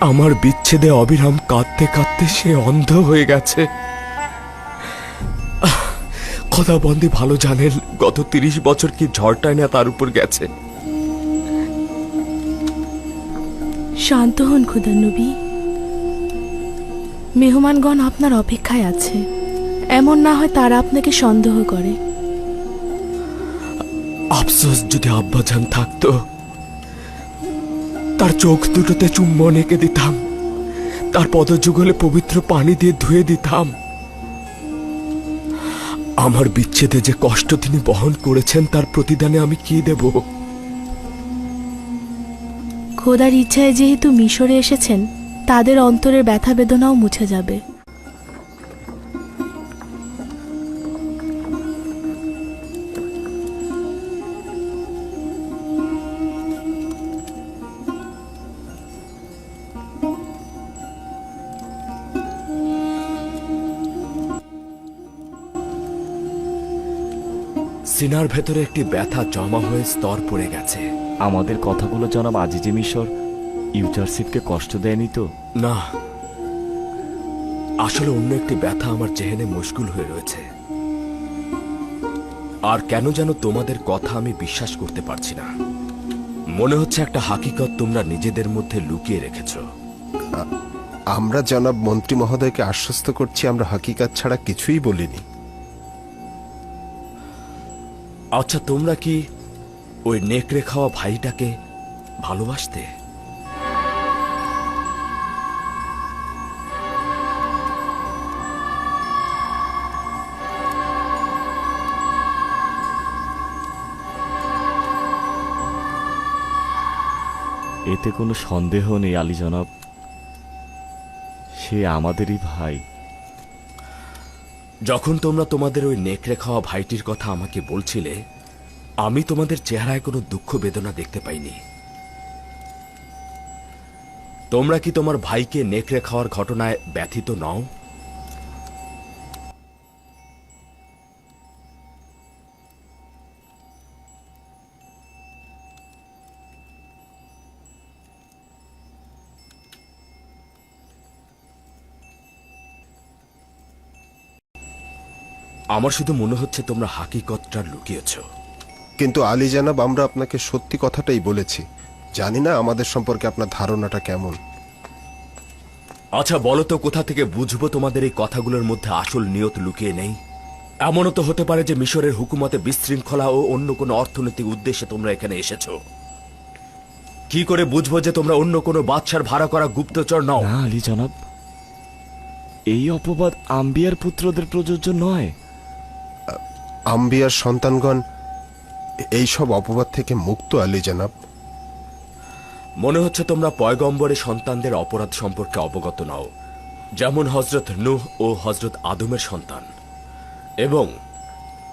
আমার বিচ্ছেদে অবিরাম কাঁদতে কাঁদতে সে অন্ধ হয়ে গেছে। খোদা বন্দি ভালো জানেন গত তিরিশ বছর কি ঝড়টায় না তার উপর গেছে। শান্ত হন খুদার নবী। মেহমানগণ আপনার অপেক্ষায় আছে। এমন না হয় তারা আপনাকে সন্দেহ করে। আফসোস যদি আব্বাজান থাকতো তার চোখ দুটোতে চুম্বন এঁকে দিতাম। তার পদযুগলে পবিত্র পানি দিয়ে ধুয়ে দিতাম। আমার বিচ্ছেদে যে কষ্ট তিনি বহন করেছেন, তার প্রতিদানে আমি কি দেব? খোদার ইচ্ছায় যেহেতু মিশরে এসেছেন, তাদের অন্তরের ব্যথা বেদনাও মুছে যাবে। সিনার ভেতরে একটি ব্যথা জমা হয়ে স্তর পড়ে গেছে। আমাদের কথাগুলো জনাব আজিজে মিশর ইউজারশিপকে কষ্ট দেয়নি তো? না। আসলে অন্য একটি ব্যথা আমার জেহেনে মুশকুল হয়ে রয়েছে। আর কেন যেন তোমাদের কথা আমি বিশ্বাস করতে পারছি না। মনে হচ্ছে একটা হাকিকত তোমরা নিজেদের মধ্যে লুকিয়ে রেখেছ। আমরা জনাব মন্ত্রী মহোদয়কে আশ্বস্ত করছি আমরা হাকিকাত ছাড়া কিছুই বলিনি। আচ্ছা তোমরা কি ওই নেকড়ে খাওয়া ভাইটাকে ভালোবাসতে? এতে কোনো সন্দেহ নেই আলী জনাব। সে আমাদেরই ভাই। যখন তোমরা তোমাদের ওই নেকড়ে খাওয়া ভাইটির কথা আমাকে বলছিলে, আমি তোমাদের চেহারায় কোনো দুঃখ বেদনা দেখতে পাইনি। তোমরা কি তোমার ভাইকে নেকড়ে খাওয়ার ঘটনায় ব্যথিত নও? আমার শুধু মনে হচ্ছে তোমরা হাকিকতটা লুকিয়েছ। কিন্তু আলী জানাব আমরা আপনাকে সত্যি কথাটাই বলেছি। জানি না আমাদের সম্পর্কে আপনার ধারণাটা কেমন। আচ্ছা বলো তো কোথা থেকে বুঝব তোমাদের এই কথাগুলোর মধ্যে আসল নিয়ত লুকিয়ে নেই? এমনও তো হতে পারে যে মিশরের হুকুমতে বিশৃঙ্খলা ও অন্য কোনো অর্থনৈতিক উদ্দেশ্যে তোমরা এখানে এসেছ। কি করে বুঝব যে তোমরা অন্য কোনো বাদশার ভাড়া করা গুপ্তচর নও? না আলী জনাব এই অপবাদ আম্বিয়ার পুত্রদের প্রযোজ্য নয়। আম্বিয়ার সন্তানগণ এই সব অপবাদ থেকে মুক্ত আলী জানাব। মনে হচ্ছে তোমরা পয়গম্বরের সন্তানদের অপরাধ সম্পর্কে অবগত নও যেমন হজরত নুহ ও হজরত আদমের সন্তান। এবং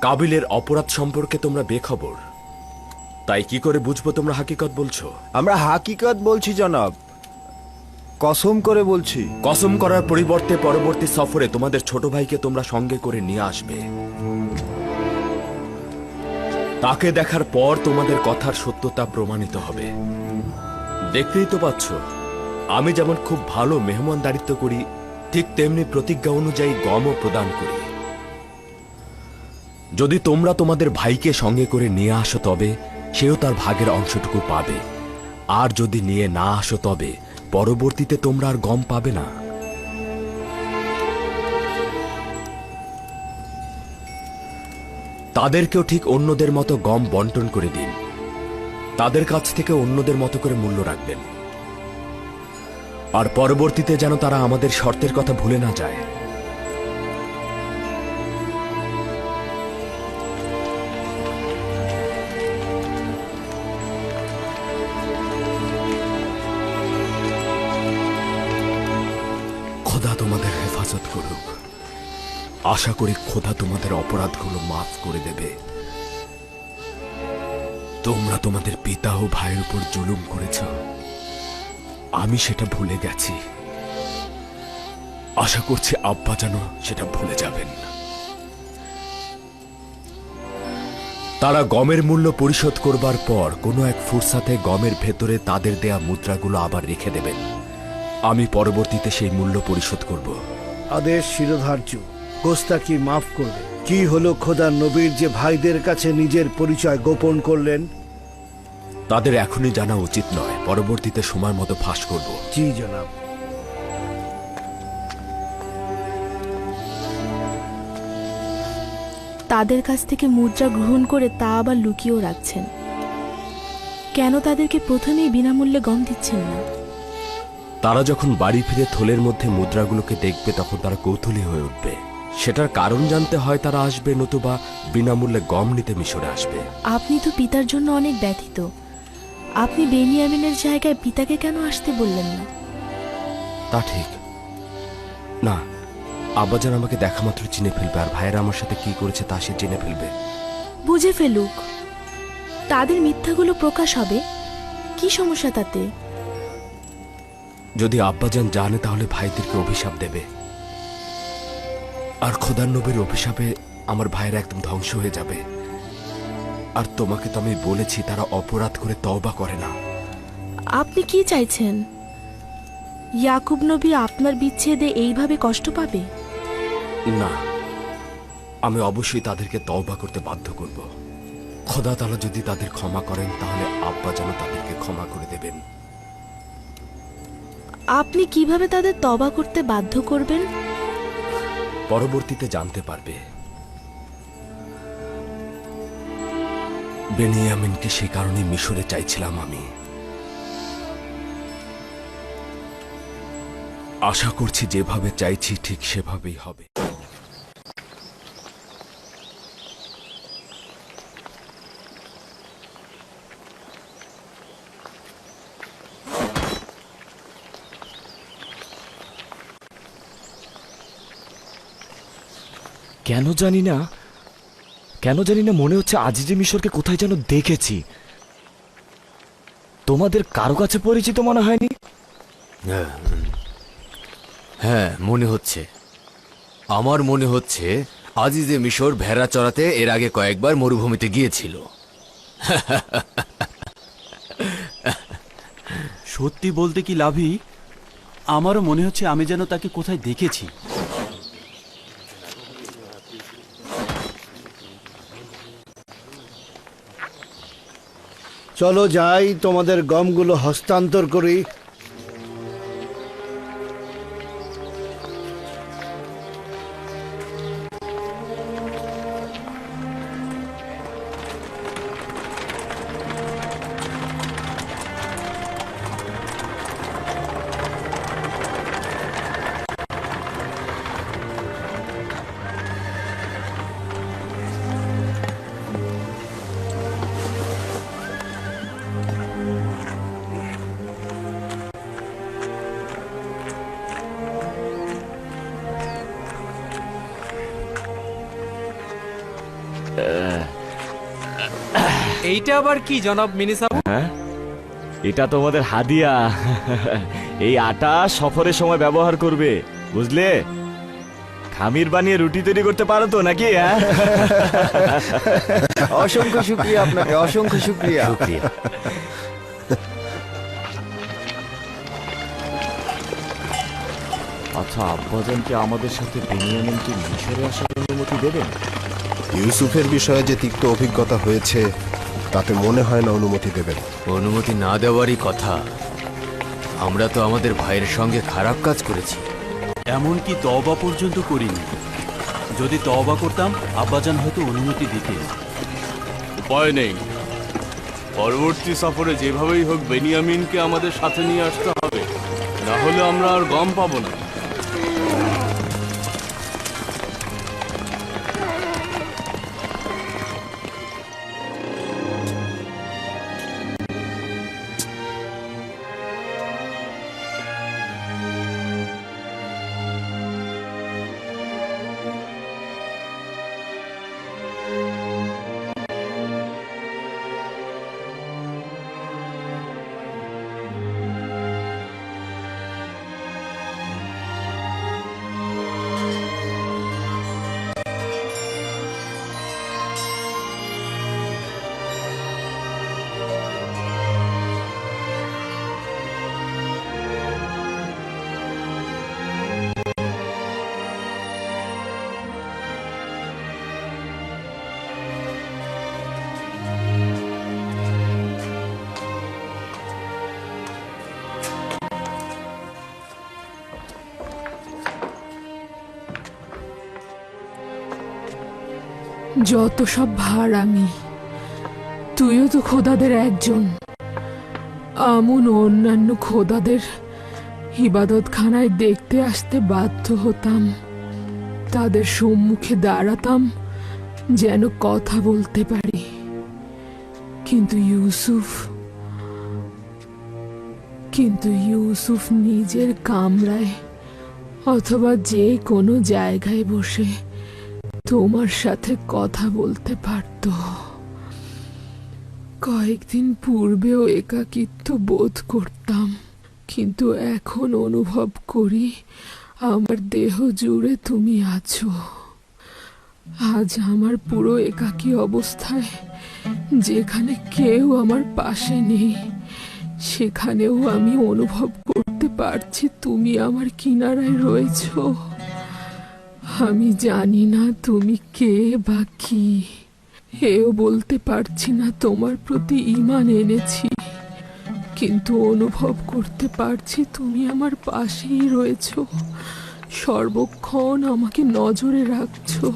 কাবিলের অপরাধ সম্পর্কে তোমরা বেখবর। তাই কি করে বুঝব তোমরা হাকিকত বলছো? আমরা হাকিকত বলছি জনাব। কসম করে বলছি। কসম করার পরিবর্তে পরবর্তী সফরে তোমাদের ছোট ভাইকে তোমরা সঙ্গে করে নিয়ে আসবে। তাকে দেখার পর তোমাদের কথার সত্যতা প্রমাণিত হবে। দেখতেই তো পাচ্ছ, আমি যেমন খুব ভালো মেহমানদারিত্ব করি, ঠিক তেমনি প্রতিজ্ঞা অনুযায়ী গমও প্রদান করি। যদি তোমরা তোমাদের ভাইকে সঙ্গে করে নিয়ে আসো তবে, সেও তার ভাগের অংশটুকু পাবে। আর যদি নিয়ে না আসো তবে, পরবর্তীতে তোমরা আর গম পাবে না। তাদেরকেও ঠিক অন্যদের মতো গম বন্টন করে দিন। তাদের কাছ থেকে অন্যদের মতো করে মূল্য রাখবেন। আর পরবর্তীতে যেন তারা আমাদের শর্তের কথা ভুলে না যায়। খোদা তোমাদের হেফাজত করুক। আশা করি খোদা তোমাদের অপরাধগুলো মাফ করে দেবে। তোমরা তোমাদের পিতা ও ভাইয়ের উপর জুলুম করেছ। আমি সেটা ভুলে গেছি। আশা করছি আব্বা যেন সেটা ভুলে যাবেন। তারা গমের মূল্য পরিশোধ করবার পর কোনো এক ফুরসাতে গমের ভেতরে তাদের দেয়া মুদ্রাগুলো আবার রেখে দেবেন। আমি পরবর্তীতে সেই মূল্য পরিশোধ করব। আদেশ শিরোধার্য। গোস্তাকি মাফ করবে? কি হলো খোদার নবীর যে ভাইদের কাছে নিজের পরিচয় গোপন করলেন? তাদের এখনই জানা উচিত নয়। পরবর্তীতে সময় মতো ফাঁস করব। জি জনাব। তাদের কাছ থেকে মুদ্রা গ্রহণ করে তা আবার লুকিয়েও রাখছেন। কেন তাদেরকে প্রথমেই বিনামূল্যে গম দিচ্ছেন না? তারা যখন বাড়ি ফিরে থলের মধ্যে মুদ্রাগুলোকে দেখবে তখন তারা কৌতূহলী হয়ে উঠবে। সেটার কারণ জানতে হয় তারা আসবে নতুবা বিনামূল্যে গম নিতে মিশরে আসবে। আপনি তো পিতার জন্য অনেক ব্যথিত। আপনি বেনিয়ামিনের জায়গায় পিতাকে কেন আসতে বললেন না? তা ঠিক। না আব্বাজান আমাকে দেখা মাত্র চিনে ফেলবে আর ভাইয়েরা আমার সাথে কি করেছে তা সে জেনে ফেলবে। বুঝে ফেলুক। তাদের মিথ্যাগুলো প্রকাশ হবে? কি সমস্যা তাতে? যদি আব্বাজান জানে তাহলে ভাইদেরকে অভিশাপ দেবে। আর খোদার নবীর অভিশাপে আমার ভাইয়েরা একদম ধ্বংস হয়ে যাবে। আর তোমাকে তো আমি বলেছি তারা অপরাধ করে তওবা করে না। আপনি কি চাইছেন? ইয়াকুব নবী আপনার বিচ্ছেদে এইভাবে কষ্ট পাবে? না আমি অবশ্যই তাদেরকে তওবা করতে বাধ্য করব। খোদা তালা যদি তাদের ক্ষমা করেন তাহলে আব্বা যেন তাদেরকে ক্ষমা করে দেবেন। আপনি কীভাবে তাদের তবা করতে বাধ্য করবেন? পরবর্তীতে জানতে পারবে। বেনিয়ামিনকে সে কারণে মিশরে চাইছিলাম আমি। আশা করছি যেভাবে চাইছি ঠিক সেভাবেই হবে। কেন জানি না কেন জানি না মনে হচ্ছে আজিজে মিশরকে কোথায় যেন দেখেছি। তোমাদের কারও কাছে পরিচিত মনে হয়নি? হ্যাঁ মনে হচ্ছে। আমার মনে হচ্ছে আজিজে মিশর ভেড়া চড়াতে এর আগে কয়েকবার মরুভূমিতে গিয়েছিল। সত্যি বলতে কি লাভই আমারও মনে হচ্ছে আমি যেন তাকে কোথায় দেখেছি। চলো যাই তোমাদের গমগুলো হস্তান্তর করি। এইটা আবার কি জনাব মিনিসাব? হ্যাঁ এটা তোমাদের হাদিয়া। এই আটা সফরের সময় ব্যবহার করবে বুঝলে? খামির বানিয়ে রুটি তৈরি করতে পারো তো নাকি হ্যাঁ? অসংখ্য শুক্রিয়া আপনাকে অসংখ্য শুক্রিয়া। আচ্ছা আব্বাজানকে আমাদের সাথে বেনিয়ামিনকে মিশরে আসার অনুমতি দেবেন? ইউসুফের বিষয়ে যে তিক্ত অভিজ্ঞতা হয়েছে তাতে মনে হয় না অনুমতি দেবেন। অনুমতি না দেওয়ারই কথা। আমরা তো আমাদের ভাইয়ের সঙ্গে খারাপ কাজ করেছি। এমনকি তওবা পর্যন্ত করিনি। যদি তবা করতাম আব্বাজান হয়তো অনুমতি দিতে উপায় নেই। পরবর্তী সফরে যেভাবেই হোক বেনিয়ামিনকে আমাদের সাথে নিয়ে আসতে হবে। না হলে আমরা আর গম পাবো না। যত সব ভার আমি, তুইও তো খোদাদের একজন। আমন অন্যান্য খোদাদের ইবাদতখানায় দেখতে আসতে বাধ্য হতাম। তাদের সম্মুখে দাঁড়াতাম, যেন কথা বলতে পারি। কিন্তু ইউসুফ কিন্তু ইউসুফ নিজের কামরায় অথবা যে কোনো জায়গায় বসে তোমার সাথে কথা বলতে পারত। কয়েকদিন পূর্বেও একাকিত্ব বোধ করতাম, কিন্তু এখন অনুভব করি আমার দেহ জুড়ে তুমি আছো। আজ আমার পুরো একাকী অবস্থায় যেখানে কেউ আমার পাশে নেই, সেখানেও আমি অনুভব করতে পারছি তুমি আমার কিনারায় রয়েছো। আমি জানি না তুমি কে বা কি। এও বলতে পারছি না তোমার প্রতি ইমান এনেছি। কিন্তু অনুভব করতে পারছি তুমি আমার পাশেই রয়েছো। সর্বক্ষণ আমাকে নজরে রাখছো।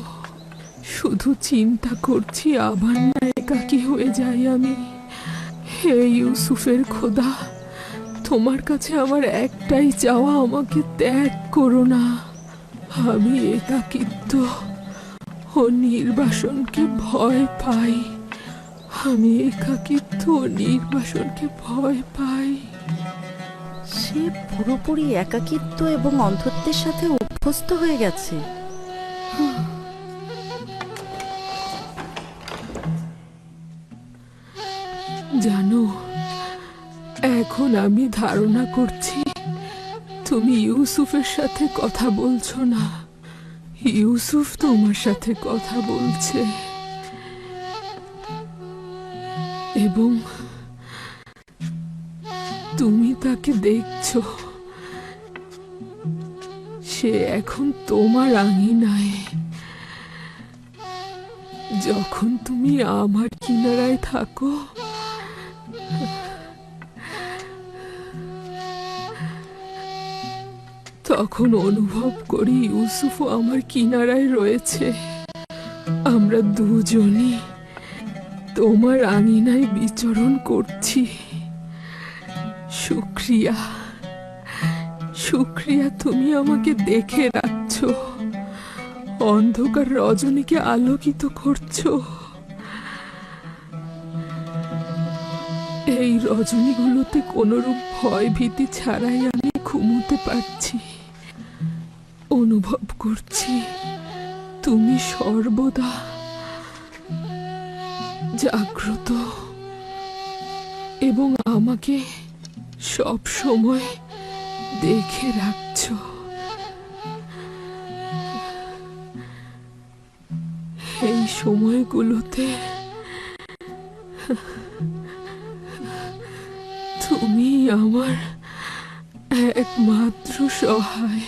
শুধু চিন্তা করছি আবার না একাকি হয়ে যাই আমি। হে ইউসুফের খোদা, তোমার কাছে আমার একটাই চাওয়া, আমাকে ত্যাগ করো না। আমি একাকিত্ব ও নির্বাসনকে ভয় পাই। আমি একাকিত্ব ও নির্বাসনকে ভয় পাই। সে পুরোপুরি একাকিত্ব এবং অন্ধত্বের সাথে অভ্যস্ত হয়ে গেছে। জানো এখন আমি ধারণা করছি তুমি ইউসুফের সাথে কথা বলছো না। ইউসুফ তোমার সাথে কথা বলছে। এবং তুমি তাকে দেখছ। সে এখন তোমার আঙিনায়। যখন তুমি আমার কিনারায় থাকো তখন অনুভব করি ইউসুফও আমার কিনারায় রয়েছে। আমরা দুজনই তোমার আঙিনায় বিচরণ করছি। শুক্রিয়া শুক্রিয়া, তুমি আমাকে দেখে রাখছো। অন্ধকার রজনীকে আলোকিত করছ। এই রজনীগুলোতে কোনোরূপ ভয় ভীতি ছাড়াই আমি ঘুমোতে পারছি। অনুভব করছি। তুমি সর্বদা জাগ্রত এবং আমাকে সব সময় দেখে রাখছো। এই সময়গুলোতে তুমি আমার একমাত্র সহায়।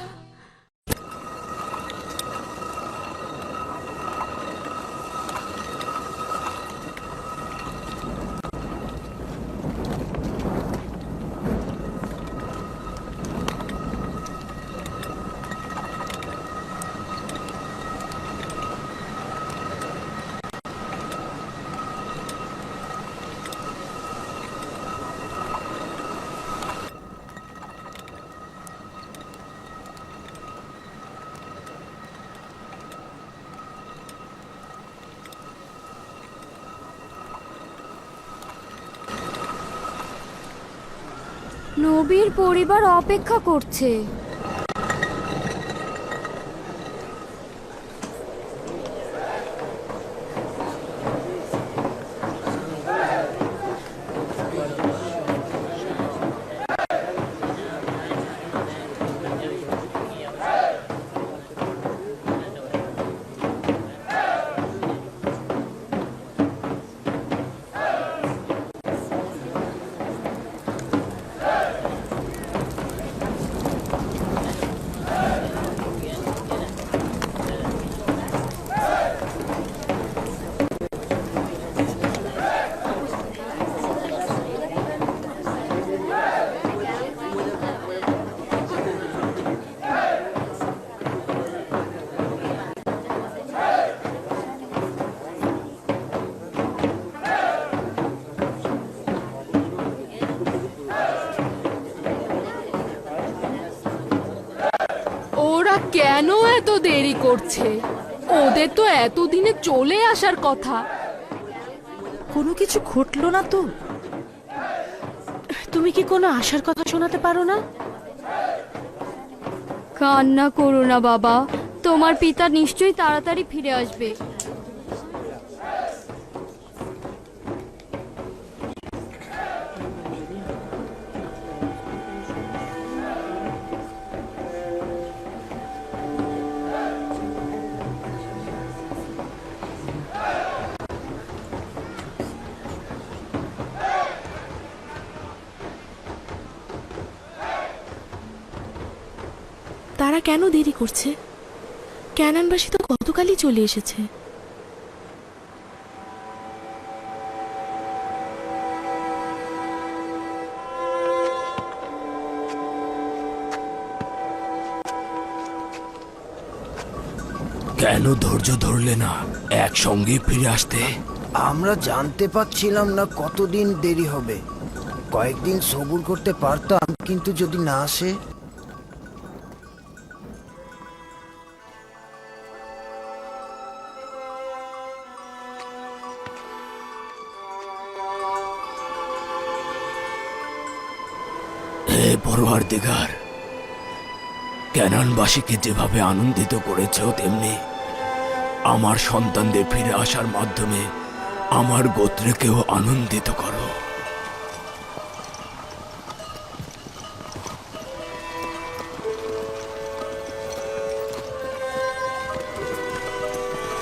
নবীর পরিবার অপেক্ষা করছে। কেন এত দেরি করছে? ওদের তো এতদিনে চলে আসার কথা। কোনো কিছু ঘটলো না তো? তুমি কি কোনো আশার কথা শোনাতে পারো না? কান্না করো না বাবা। তোমার পিতা নিশ্চয়ই তাড়াতাড়ি ফিরে আসবে। কেন দেরি করছে? ক্যানানবাসী তো গতকালই চলে এসেছে। কেন ধৈর্য ধরলে না একসঙ্গে ফিরে আসতে? আমরা জানতে পারছিলাম না কতদিন দেরি হবে। কয়েকদিন সবুর করতে পারতাম কিন্তু যদি না আসে? ক্যানানবাসীকে যেভাবে আনন্দিত করেছ তেমনি আমার সন্তানদের ফিরে আসার মাধ্যমে আমার গোত্রকেও আনন্দিত করো।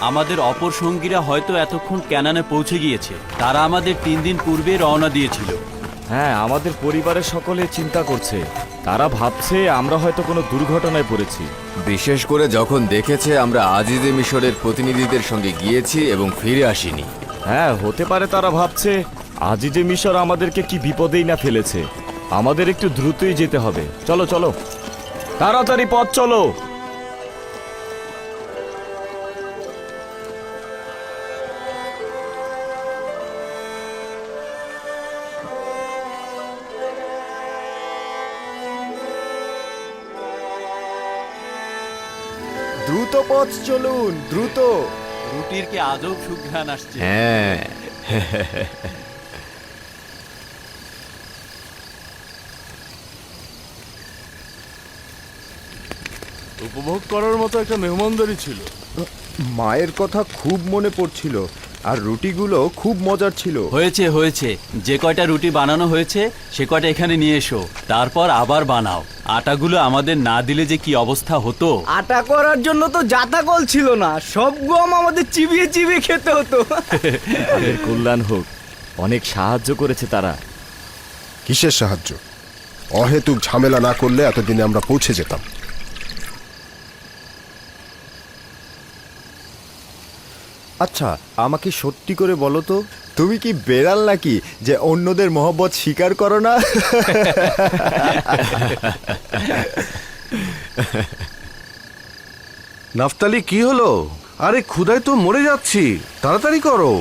আমাদের অপর সঙ্গীরা হয়তো এতক্ষণ ক্যানানে পৌঁছে গিয়েছে। তারা আমাদের তিন দিন পূর্বে রওনা দিয়েছিল। হ্যাঁ আমাদের পরিবারের সকলে চিন্তা করছে। তারা ভাবছে আমরা হয়তো কোনো দুর্ঘটনায় পড়েছি। বিশেষ করে যখন দেখেছে আমরা আজিজে মিশরের প্রতিনিধিদের সঙ্গে গিয়েছি এবং ফিরে আসিনি। হ্যাঁ হতে পারে তারা ভাবছে আজিজে মিশর আমাদেরকে কি বিপদেই না ফেলেছে। আমাদের একটু দ্রুতই যেতে হবে। চলো চলো। তাড়াতাড়ি পথ চলো। দ্রুত পথ চলুন দ্রুত। রুটির কি আজব সুঘ্রাণ আসছে? হ্যাঁ। উপভোগ করার মতো একটা মেহমানদারি ছিল। মায়ের কথা খুব মনে পড়ছিল আর রুটিগুলো খুব মজার ছিল। হয়েছে হয়েছে। যে কয়টা রুটি বানানো হয়েছে সে কয়টা এখানে নিয়ে এসো তারপর আবার বানাও। আটাগুলো আমাদের না দিলে যে কি অবস্থা হতো? আটা করার জন্য তো জাতা কল ছিল না সব গম আমাদের চিবিয়ে চিবিয়ে খেতে হতো। তাদের কল্যাণ হোক অনেক সাহায্য করেছে তারা। কিসের সাহায্য? অহেতুক ঝামেলা না করলে এতদিনে আমরা পৌঁছে যেতাম। আচ্ছা আমাকে সত্যি করে বলো তো, তুমি কি বেড়াল নাকি যে অন্যদের মহব্বত স্বীকার করো না? নাফতালি, কি হলো? আরে ক্ষুদায় তো মরে যাচ্ছি। তাড়াতাড়ি করো।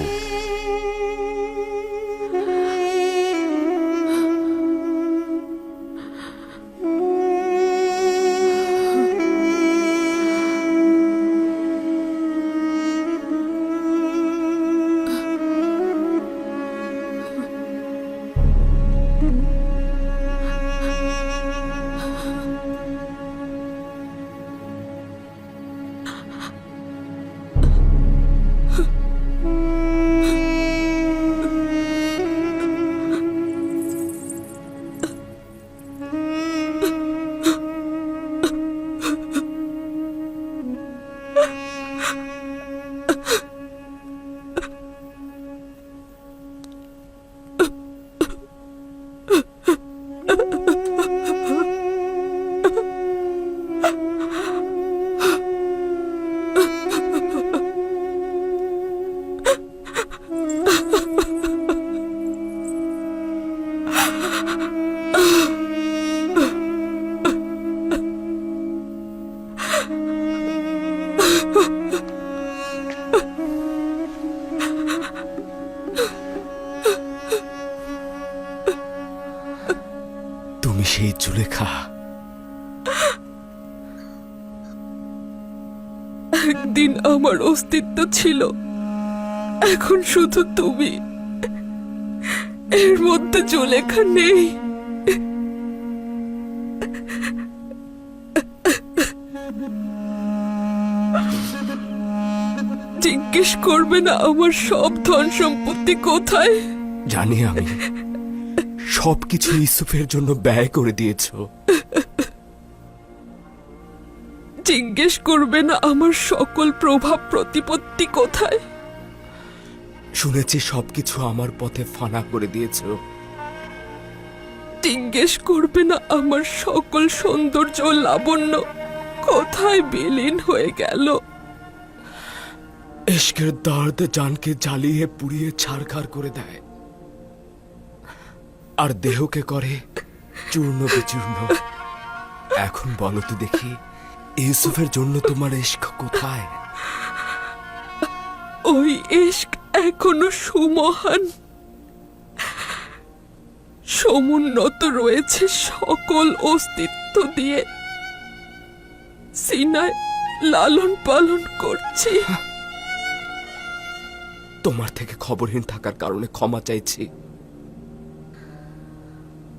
আমার অস্তিত্ব ছিল। এখন শুধু তুমি। এর মধ্যে জুলেখা নেই। জিজ্ঞেস করবে না আমার সব ধন সম্পত্তি কোথায়? জানি আমি। সবকিছু ইউসুফের জন্য ব্যয় করে দিয়েছ। জিজ্ঞেস করবে না আমার সকল প্রভাব প্রতিপত্তি কোথায়? শুনেছি সবকিছু আমার পথে ফানা করে দিয়েছ। জিজ্ঞেস করবে না আমার সকল সৌন্দর্য লাবণ্য কোথায় বিলীন হয়ে গেল? ইশকের দর্দ জানকে জ্বালিয়ে পুড়িয়ে ছাড়খাড় করে দেয়। আর দেহকে করে চূর্ণ বিচূর্ণ। এখন বলো তো দেখি ইউসুফের জন্য তোমার ইশক কোথায়? ওই ইশক এখনও সুমহান। সমুন্নত রয়েছে সকল অস্তিত্ব দিয়ে। সিনায় লালন পালন করছি। তোমার থেকে খবরহীন থাকার কারণে ক্ষমা চাইছি।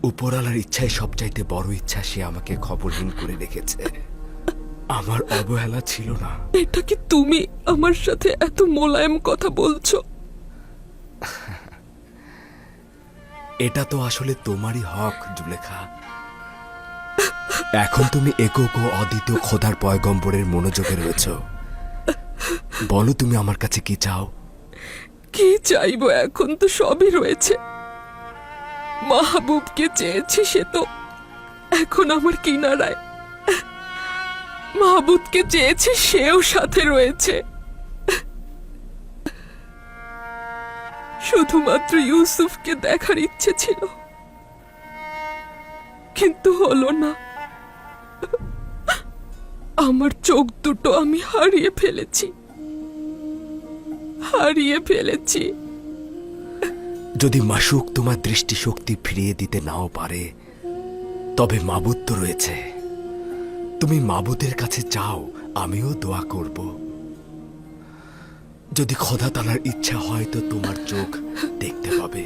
উপরালার ইচ্ছায় সবচাইতে বড় ইচ্ছা সে আমাকে খবরহীন করে রেখেছে। আমার অবহেলা ছিল না। এটা কি তুমি আমার সাথে এত মোলায়েম কথা বলছো? এটা তো আসলে তোমারই হক জুলেখা। এখন তুমি একক ও অদ্বিতীয় খোদার পয়গম্বরের মনোযোগে রয়েছ। বলো তুমি আমার কাছে কি চাও? কি চাইব এখন তো সবই রয়েছে। মাহবুবকে চেয়েছি সে তো এখন আমার কিনারায়। মাহবুবকে চেয়েছি সেও সাথে রয়েছে। শুধুমাত্র ইউসুফকে দেখার ইচ্ছে ছিল। কিন্তু হলো না। আমার চোখ দুটো আমি হারিয়ে ফেলেছি। হারিয়ে ফেলেছি। যদি মাসুক তোমার দৃষ্টিশক্তি ফিরিয়ে দিতে নাও পারে, তবে মাবুদ তো রয়েছে। তুমি মাবুদের কাছে চাও আমিও দোয়া করব। যদি খোদা তালার ইচ্ছা হয় তো তোমার চোখ দেখতে পাবে